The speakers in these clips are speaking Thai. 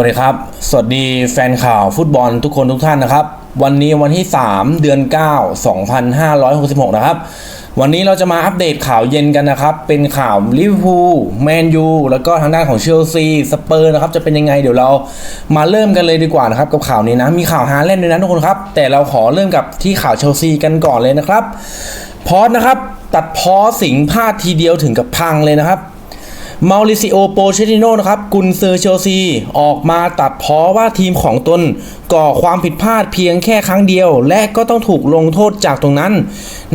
วัสดีครับ สวัสดีแฟนข่าวฟุตบอลทุกคนทุกท่านนะครับ วันนี้วันที่ 3 เดือน 9 2566 นะครับ วันนี้เราจะมาอัปเดตข่าวเย็นกันนะครับ เป็นข่าวลิเวอร์พูลแมนยูแล้วก็ทางด้านของเชลซีสเปอร์นะครับ จะเป็นยังไงเดี๋ยวเรามาเริ่มกันเลยดีกว่านะครับ กับข่าวนี้นะ มีข่าวฮาเล่นด้วยนะทุกคนครับ แต่เราขอเริ่มกับที่ข่าวเชลซีกันก่อนเลยนะครับ พอสนะครับ ตัดพอสิงพลาดทีเดียวถึงกับพังเลยนะครับ มาริซิโอโปเชติโนนะครับกุนซือเชลซี ออกมาตัดพ้อว่าทีมของตน ก่อความผิดพลาดเพียงแค่ครั้งเดียว และก็ต้องถูกลงโทษจากตรงนั้น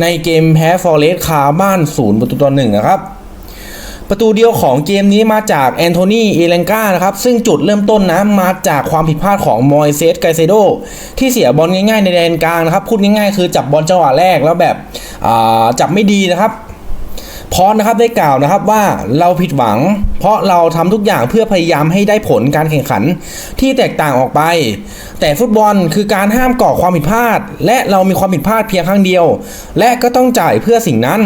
ในเกมแพ้ฟอร์เรสต์คาบ้านศูนย์ประตูต่อหนึ่งนะครับ ประตูเดียวของเกมนี้มาจากแอนโทนีเอเลนกานะครับ ซึ่งจุดเริ่มต้นนะมาจากความผิดพลาดของมอยเซสไกเซโดที่เสียบอลง่ายๆในแดนกลางนะครับพูดง่ายๆ คือจับบอลจังหวะแรกแล้วแบบจับไม่ดีนะครับ พอสนะครับได้กล่าวนะครับว่าเราผิดหวัง เพราะเราทำทุกอย่างเพื่อพยายามให้ได้ผลการแข่งขันที่แตกต่างออกไป แต่ฟุตบอลคือการห้ามก่อความผิดพลาด และเรามีความผิดพลาดเพียงครั้งเดียว และก็ต้องจ่ายเพื่อสิ่งนั้น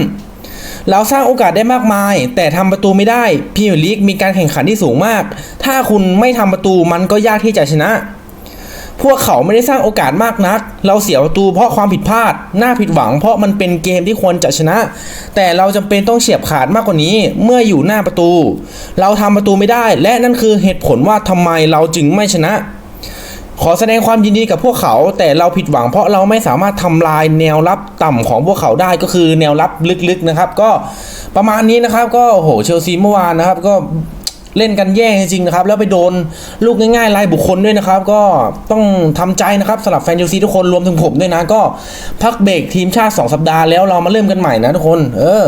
เราสร้างโอกาสได้มากมาย แต่ทำประตูไม่ได้พรีเมียร์ลีกมีการแข่งขันที่สูงมาก ถ้าคุณไม่ทำประตูมันก็ยากที่จะชนะ พวกเขาไม่ได้สร้างโอกาสมากนัก เราเสียประตูเพราะความผิดพลาด น่าผิดหวังเพราะมันเป็นเกมที่ควรจะชนะ แต่เราจำเป็นต้องเฉียบขาดมากกว่านี้ เมื่ออยู่หน้าประตู เราทำประตูไม่ได้ และนั่นคือเหตุผลว่าทำไมเราจึงไม่ชนะ ขอแสดงความยินดีกับพวกเขา แต่เราผิดหวังเพราะเราไม่สามารถทำลายแนวรับต่ำของพวกเขาได้ก็คือแนวรับลึกๆนะครับ ก็ประมาณนี้นะครับ ก็โอ้โหเชลซีเมื่อวานนะครับก็ เล่นกันแย่จริงๆนะครับ แล้วไปโดนลูกง่ายๆรายบุคคลด้วยนะครับ ก็ต้องทำใจนะครับสำหรับแฟนเชลซีทุกคนรวมถึงผมด้วยนะ ก็พักเบรกทีมชาติ 2 สัปดาห์แล้วเรามาเริ่มกันใหม่นะทุกคน เออ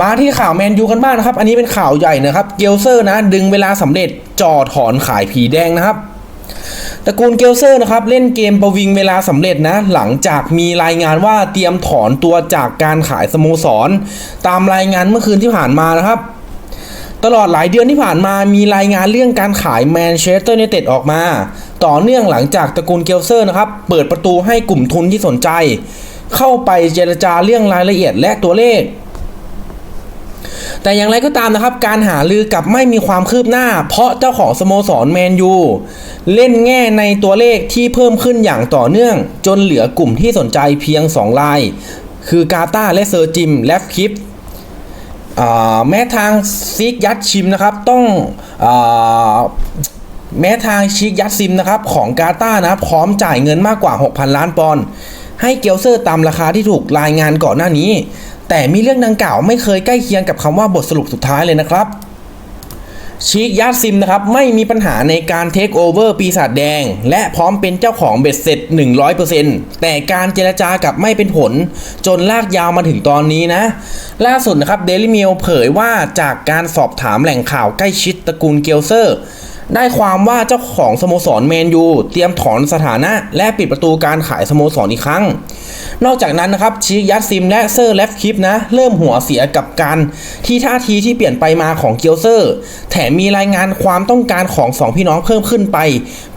มาที่ข่าวแมนยูกันบ้างนะครับ อันนี้เป็นข่าวใหญ่นะครับ เกลเซอร์นะ ดึงเวลาสำเร็จจ่อถอนขายผีแดงนะครับตระกูลเกลเซอร์นะครับเล่นเกมประวิงเวลาสำเร็จนะ หลังจากมีรายงานว่าเตรียมถอนตัวจากการขายสโมสร ตามรายงานเมื่อคืนที่ผ่านมานะครับ ตลอดหลายเดือนที่ผ่านมามีรายงานเรื่องการขายแมนเชสเตอร์ n นเต็ดออกมา ต่อเนื่องหลังจากตระกูลเกลเซอร์นะครับ เปิดประตูให้กลุ่มทุนที่สนใจ เข้าไปเจรจาเรื่องรายละเอียดและตัวเลข แต่อย่างไรก็ตามนะครับ การหาลือกลับไม่มีความคืบหน้า เพราะเจ้าของสโมสรแมนยูเล่นแง่ในตัวเลขที่เพิ่มขึ้นอย่างต่อเนื่อง จนเหลือกลุ่มที่สนใจเพียง 2 ราย คือกาตาและเซอร์จิมแลฟคิป แม้ทางซิกยัดชิมนะครับต้องอแม้ทางชิกยัดซิมนะครับของกาตานะพร้อมจ่ายเงินมากกว่า 6,000 ล้านปอนด์ให้เกลเซอร์ตามราคาที่ถูกรายงานก่อนหน้านี้ แต่มีเรื่องดังกล่าวไม่เคยใกล้เคียงกับคำว่าบทสรุปสุดท้ายเลยนะครับ ชีกยัดซิมนะครับไม่มีปัญหาในการเทคโอเวอร์ปีศาจแดง และพร้อมเป็นเจ้าของเบ็ดเสร็จ 100%แต่การเจรจากับไม่เป็นผลจนลากยาวมาถึงตอนนี้นะ ล่าสุดนะครับเดลิเมลเผยว่าจากการสอบถามแหล่งข่าวใกล้ชิดตระกูลเกลเซอร์ ได้ความว่าเจ้าของสโมสรแมนยูเตรียมถอนสถานะ และปิดประตูการขายสโมสรอีกครั้ง นอกจากนั้นนะครับชิยัดซิมและเซอร์แลฟคิปนะ เริ่มหัวเสียกับการที่ท่าทีที่เปลี่ยนไปมาของเกียวเซอร์ แถมมีรายงานความต้องการของสองพี่น้องเพิ่มขึ้นไป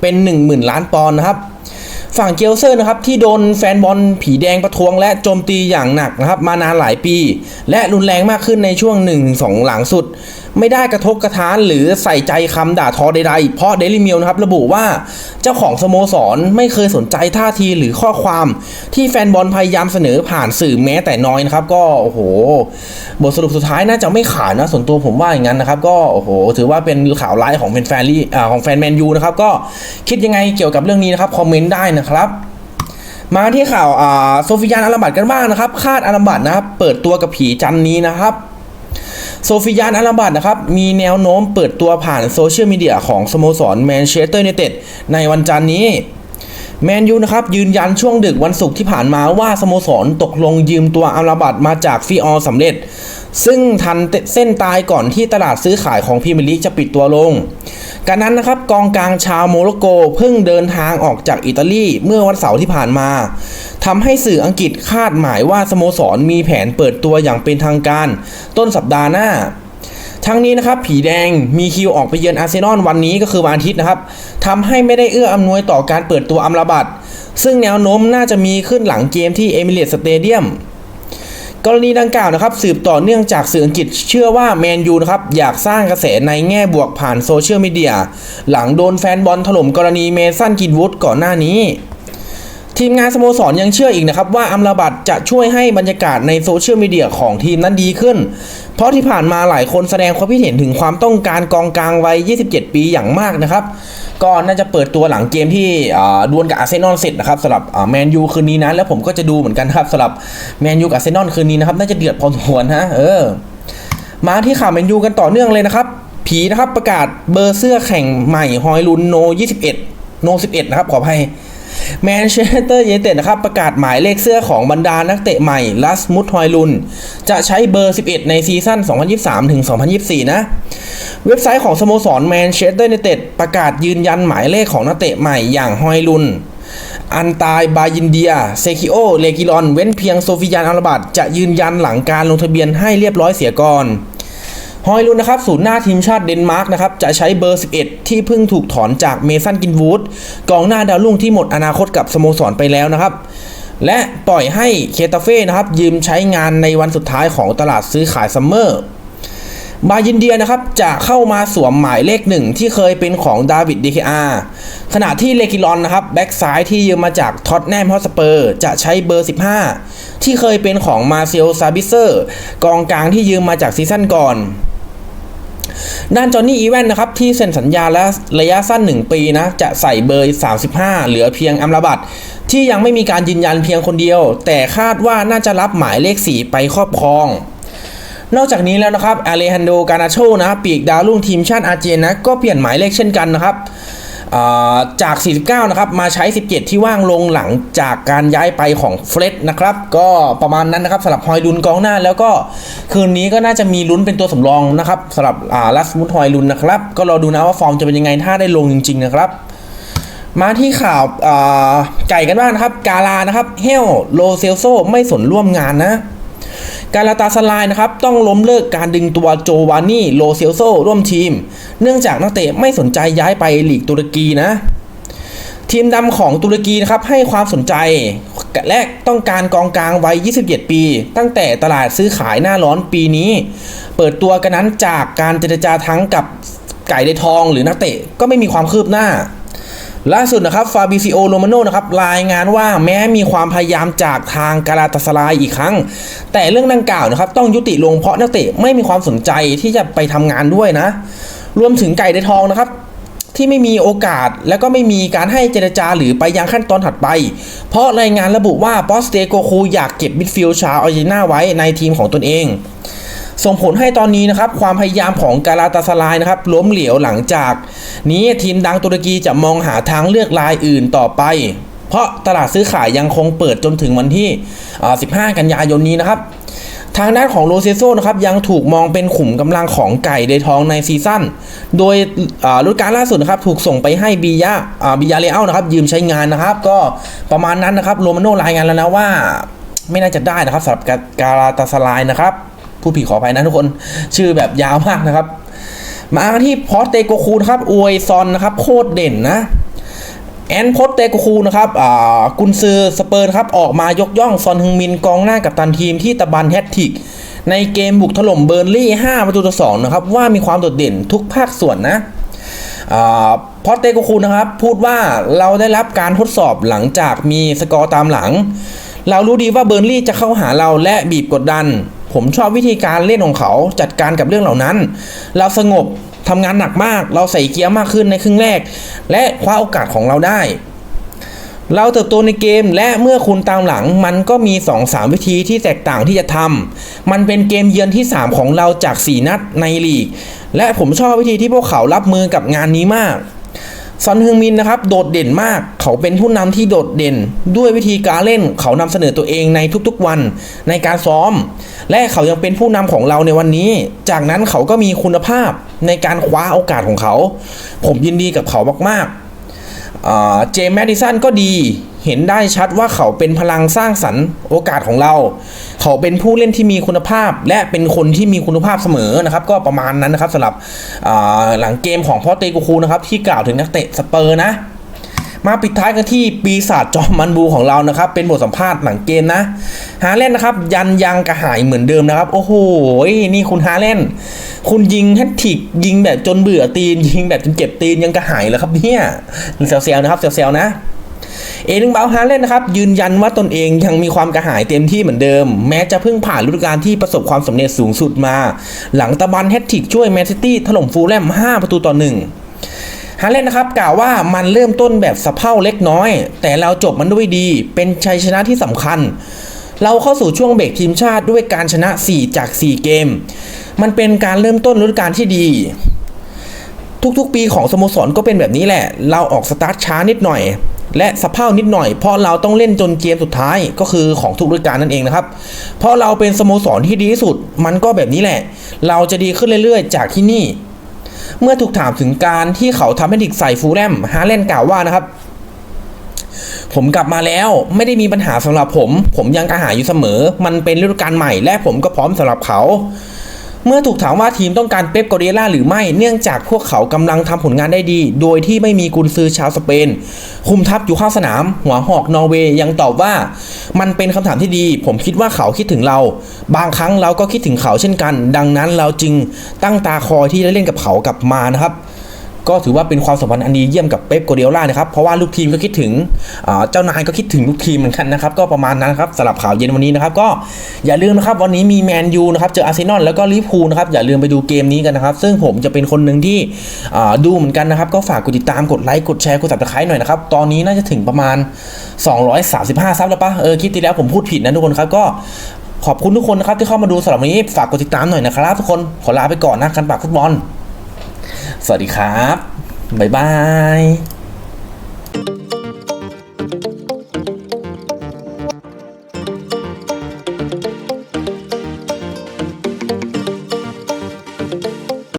เป็น 10,000 ล้านปอนด์นะครับฝั่งเกลเซอร์นะครับที่โดนแฟนบอลผีแดงประท้วงและโจมตีอย่างหนักนะครับมานานหลายปี และรุนแรงมากขึ้นในช่วง 1-2 หลังสุด ไม่ได้กระทบกระทานหรือใส่ใจคำด่าทอใดๆ เพราะเดลิมิลนะครับระบุว่าเจ้าของสโมสรไม่เคยสนใจท่าทีหรือข้อความที่แฟนบอลพยายามเสนอผ่านสื่อแม้แต่น้อยนะครับ ก็โอ้โห บทสรุปสุดท้ายน่าจะไม่ขายนะส่วนตัวผมว่าอย่างนั้นนะครับ ก็โอ้โห ถือว่าเป็นข่าวร้ายของแฟนแฟนลี่ของแฟนแมนยูนะครับก็คิดยังไงเกี่ยวกับเรื่องนี้นะครับคอมเมนต์ได้นะครับมาที่ข่าวโซฟิยานอารัมบัตกันบ้างนะครับ คาดอารัมบัตนะครับ เปิดตัวกับผีจันนี้นะครับ โซฟิยานอาราบัตนะครับ มีแนวโน้มเปิดตัวผ่านโซเชียลมีเดียของสโมสรแมนเชสเตอร์ n นเต็ดในวันจันทร์นี้ แมนยูนะครับยืนยันช่วงดึกวันศุกร์ที่ผ่านมาว่าสโมสรตกลงยืมตัวอาราบัตมาจากฟีออสำเร็จ ซึ่งทันเส้นตายก่อนที่ตลาดซื้อขายของพรีเมียร์ลีกจะปิดตัวลงการนั้นนะครับกองกลางชาวโมร็อกโกเพิ่งเดินทางออกจากอิตาลีเมื่อวันเสาร์ที่ผ่านมาทำให้สื่ออังกฤษคาดหมายว่าสโมสรมีแผนเปิดตัวอย่างเป็นทางการ ต้นสัปดาห์หน้า ทั้งนี้นะครับผีแดงมีคิวออกไปเยือนอาร์เซนอลวันนี้ก็คือวันอาทิตย์นะครับทำให้ไม่ได้เอื้ออำนวยต่อการเปิดตัวอัมราบัตซึ่งแนวโน้มน่าจะมีขึ้นหลังเกมที่เอมิเรตสเตเดียมกรณีดังกล่าวนะครับสืบต่อเนื่องจากสื่ออังกฤษเชื่อว่าแมนยูนะครับอยากสร้างกระแสในแง่บวกผ่านโซเชียลมีเดียหลังโดนแฟนบอลถล่มกรณีเมสันกินวูดก่อนหน้านี้ ทีมงานสโมสรยังเชื่ออีกนะครับว่าอัมราบัตจะช่วยให้บรรยากาศในโซเชียลมีเดียของทีมนั้นดีขึ้น เพราะที่ผ่านมาหลายคนแสดงความคิดเห็นถึงความต้องการกองกลางวัย 27 ปีอย่างมากนะครับ ก็น่าจะเปิดตัวหลังเกมที่ดวลกับอาร์เซนอลเสร็จนะครับสำหรับแมนยูคืนนี้นะ แล้วผมก็จะดูเหมือนกันครับสำหรับแมนยูกับอาร์เซนอลคืนนี้นะครับน่าจะเดือดพอสมควรฮะเออ มาที่ข่าวแมนยูกันต่อเนื่องเลยนะครับ ผีนะครับประกาศเบอร์เสื้อแข่งใหม่ฮอยลุนโน 21 โน 11 นะครับขออภัย แมนเชสเตอร์ยูไนเต็ดนะครับประกาศหมายเลขเสื้อของบรรดานักเตะใหม่ลัสมุดฮอยลุน จะใช้เบอร์ 11 ในซีซั่น 2023 ถึง 2024 นะ เว็บไซต์ของสโมสรแมนเชสเตอร์ยูไนเต็ดประกาศยืนยันหมายเลขของนักเตะใหม่อย่างฮอยลุนอันตายบายินเดีย เซคิโอ เลกิลอน เว้นเพียงโซฟิยานอัลบัตจะยืนยันหลังการลงทะเบียนให้เรียบร้อยเสียก่อน ฮอยลุนนะครับศูนย์หน้าทีมชาติเดนมาร์กนะครับจะใช้เบอร์ 11 ที่เพิ่งถูกถอนจากเมสันกินวูดกองหน้าดาวรุ่งที่หมดอนาคตกับสโมสรไปแล้วนะครับ และปล่อยให้เคตาเฟ่นะครับยืมใช้งานในวันสุดท้ายของตลาดซื้อขายซัมเมอร์บายินเดียนะครับจะเข้ามาสวมหมายเลขหนึ่งที่เคยเป็นของดาวิดดีเคอาขณะที่เลกิลอนนะครับแบ็กซ้ายที่ยืมมาจากท็อตแนมฮอสเปอร์จะใช้เบอร์ 15 ที่เคยเป็นของมาเซลซาบิเซอร์ กองกลางที่ยืมมาจากซีซั่นก่อน ด้านจอห์นนี่อีแวนนะครับที่เซ็นสัญญาและระยะสั้น 1 ปีนะจะใส่เบอร์ 35 เหลือเพียงอัมราบัตที่ยังไม่มีการยืนยันเพียงคนเดียว แต่คาดว่าน่าจะรับหมายเลข 4 ไปครอบครอง นอกจากนี้แล้วนะครับอเลฮันโด กานาโชนะปีกดาวรุ่งทีมชาติอาร์เจนนะก็เปลี่ยนหมายเลขเช่นกันนะครับ จาก 49 นะครับ มาใช้ 17 ที่ว่างลงหลังจากการย้ายไปของเฟรดนะครับ ก็ประมาณนั้นนะครับสำหรับฮอยลุนกองหน้า แล้วก็คืนนี้ก็น่าจะมีลุ้นเป็นตัวสำรองนะครับสำหรับลัสมุทฮอยลุนนะครับ ก็รอดูนะว่าฟอร์มจะเป็นยังไงถ้าได้ลงจริง ๆ นะครับ มาที่ข่าวไก่กันบ้างนะครับ กาลานะครับเฮลโลเซลโซไม่สนร่วมงานนะ การาตาสลายนะครับ ต้องล้มเลิกการดึงตัวโจวานนี่โลเซลโซร่วมทีม เนื่องจากนักเตะไม่สนใจย้ายไปลีกตุรกีนะ ทีมดำของตุรกีนะครับให้ความสนใจและต้องการกองกลางวัย 27 ปี ตั้งแต่ตลาดซื้อขายหน้าร้อนปีนี้ เปิดตัวกันนั้นจากการเจรจาทั้งกับไก่ในทองหรือนักเตะก็ไม่มีความคืบหน้า ล่าสุดนะครับฟาบิซิโอโรมาโนนะครับรายงานว่าแม้มีความพยายามจากทางกาลาตาสลายอีกครั้ง แต่เรื่องดังกล่าวนะครับต้องยุติลงเพราะนักเตะไม่มีความสนใจที่จะไปทำงานด้วยนะ รวมถึงไก่ในทองนะครับที่ไม่มีโอกาสและก็ไม่มีการให้เจรจาหรือไปยังขั้นตอนถัดไป เพราะรายงานระบุว่าปอสเตโกคูอยากเก็บมิดฟิลด์ชาวอาร์เจนตินาไว้ในทีมของตนเอง ส่งผลให้ตอนนี้นะครับความพยายามของกาลาตาสลายนะครับล้มเหลวหลังจาก นี้ทีมดังตุรกีจะมองหาทางเลือกรายอื่นต่อไป เพราะตลาดซื้อขายยังคงเปิดจนถึงวันที่ 15 กันยายนนี้นะครับทางด้านของโรเซโซนะครับยังถูกมองเป็นขุมกำลังของไก่เดทองในซีซั่น โดยอ่าฤดูกาลล่าสุดนะครับถูกส่งไปให้บียาบิยาเลอัลนะครับยืมใช้งานนะครับ ก็ประมาณนั้นนะครับโรมาโนรายงานแล้วนะว่า ไม่น่าจะได้นะครับสำหรับกาลาตาสลายนะครับ ผู้ผิดขออภัยนะทุกคน ชื่อแบบยาวมากนะครับ มาที่พอสเตโกคูนะครับอวยซอนนะครับ โคตรเด่นนะแอนโพสเตโกคูนะครับอ่ากุนซือสเปอร์นครับ ออกมายกย่องซอนฮึงมินกองหน้ากับตันทีมที่ตะบันแฮตทิกในเกมบุกถล่มเบอร์นลี่ 5 ประตูต่อ2นะครับ ว่ามีความโดดเด่นทุกภาคส่วนนะอพอสเตโกคูนะครับ พูดว่าเราได้รับการทดสอบหลังจากมีสกอร์ตามหลัง เรารู้ดีว่าเบอร์นลี่จะเข้าหาเราและบีบกดดัน ผมชอบวิธีการเล่นของเขาจัดการกับเรื่องเหล่านั้น เราสงบทำงานหนักมาก เราใส่เกียร์มากขึ้นในครึ่งแรก และคว้าโอกาสของเราได้ เราเติบโตในเกมและเมื่อคุณตามหลังมันก็มี 2-3 วิธีที่แตกต่างที่จะทำมันเป็นเกมเยือนที่ 3 ของเราจาก 4 นัดในลีก และผมชอบวิธีที่พวกเขารับมือกับงานนี้มาก ซอนฮึงมินนะครับโดดเด่นมาก เขาเป็นผู้นำที่โดดเด่น ด้วยวิธีการเล่นเขานำเสนอตัวเองในทุกๆวันในการซ้อม และเขายังเป็นผู้นำของเราในวันนี้ จากนั้นเขาก็มีคุณภาพในการคว้าโอกาสของเขา ผมยินดีกับเขามากๆ เจมส์แมดิสันก็ดี เห็นได้ชัดว่าเขาเป็นพลังสร้างสรรค์โอกาสของเรา เขาเป็นผู้เล่นที่มีคุณภาพ และเป็นคนที่มีคุณภาพเสมอนะครับ ก็ประมาณนั้นนะครับสำหรับหลังเกมของพ่อเตกูคูนะครับที่กล่าวถึงนักเตะสเปอร์นะ มาปิดท้ายกันที่ปีศาจจอมมันบูของเรานะครับ เป็นบทสัมภาษณ์หลังเกมนะ ฮาเล่นนะครับ ยันยังกระหายเหมือนเดิมนะครับ โอ้โห นี่คุณฮาเล่น คุณยิงแฮตทิกยิงแบบจนเบื่อตีน ยิงแบบจนเจ็บตีนยังกระหายเลยครับเนี่ยเซลๆนะครับเซลๆนะเอลิงเบาฮาเล่นนะครับ ยืนยันว่าตนเองยังมีความกระหายเต็มที่เหมือนเดิม แม้จะเพิ่งผ่านฤดูกาลที่ประสบความสำเร็จสูงสุดมา หลังตะบันแฮตทิกช่วยแมนซิตี้ถล่มฟูลแลม5 ประตูต่อหนึ่ง ฮาเลนนะครับกล่าวว่ามันเริ่มต้นแบบสะเพร่าเล็กน้อย แต่เราจบมันด้วยดี เป็นชัยชนะที่สำคัญ เราเข้าสู่ช่วงเบรกทีมชาติด้วยการชนะ 4 จาก 4 เกม มันเป็นการเริ่มต้นฤดูกาลที่ดี ทุกๆ ปีของสโมสรก็เป็นแบบนี้แหละ เราออกสตาร์ทช้านิดหน่อย และสะเพร่านิดหน่อย เพราะเราต้องเล่นจนเกมสุดท้ายก็คือของทุกฤดูกาลนั่นเองนะครับ เพราะเราเป็นสโมสรที่ดีที่สุด มันก็แบบนี้แหละ เราจะดีขึ้นเรื่อยๆ จากที่นี่ เมื่อถูกถามถึงการที่เขาทำให้ดิกใส่ฟูแลมฮาเลนกล่าวว่านะครับ ผมกลับมาแล้วไม่ได้มีปัญหาสำหรับผม ผมยังกระหายอยู่เสมอ มันเป็นฤดูกาลใหม่และผมก็พร้อมสำหรับเขา เมื่อถูกถามว่าทีมต้องการเป๊ปกอร์เดียล่าหรือไม่ เนื่องจากพวกเขากำลังทำผลงานได้ดี โดยที่ไม่มีกุนซือชาวสเปน คุมทัพอยู่ข้างสนาม หัวหอกนอร์เวย์ยังตอบว่า มันเป็นคำถามที่ดี ผมคิดว่าเขาคิดถึงเรา บางครั้งเราก็คิดถึงเขาเช่นกัน ดังนั้นเราจึงตั้งตาคอยที่จะเล่นกับเขากลับมานะครับ ก็ถือว่าเป็นความสัมพันธ์อันดีเยี่ยมกับเป๊ปโกเดียล่านะครับ เพราะว่าลูกทีมก็คิดถึงเจ้านายก็คิดถึงลูกทีมเหมือนกันนะครับ ก็ประมาณนั้นครับสำหรับข่าวเย็นวันนี้นะครับ ก็อย่าลืมนะครับ วันนี้มีแมนยูนะครับ เจออาร์เซนอลแล้วก็ลิเวอร์พูลนะครับ อย่าลืมไปดูเกมนี้กันนะครับ ซึ่งผมจะเป็นคนหนึ่งที่ดูเหมือนกันนะครับ ก็ฝากกดติดตามกดไลค์กดแชร์กดติดตามหน่อยนะครับ ตอนนี้น่าจะถึงประมาณ 235ซับแล้วปะเออคลิปที่แล้วผมพูดผิดนะทุกคนครับก็ขอบคุณทุกคนนะครับที่เข้ามาดูสำหรับวันนี้ฝากกดติดตามหน่อยนะครับทุกคนขอลาไปก่อนนะกันปากฟุตบอล สวัสดีครับ บ๊ายบาย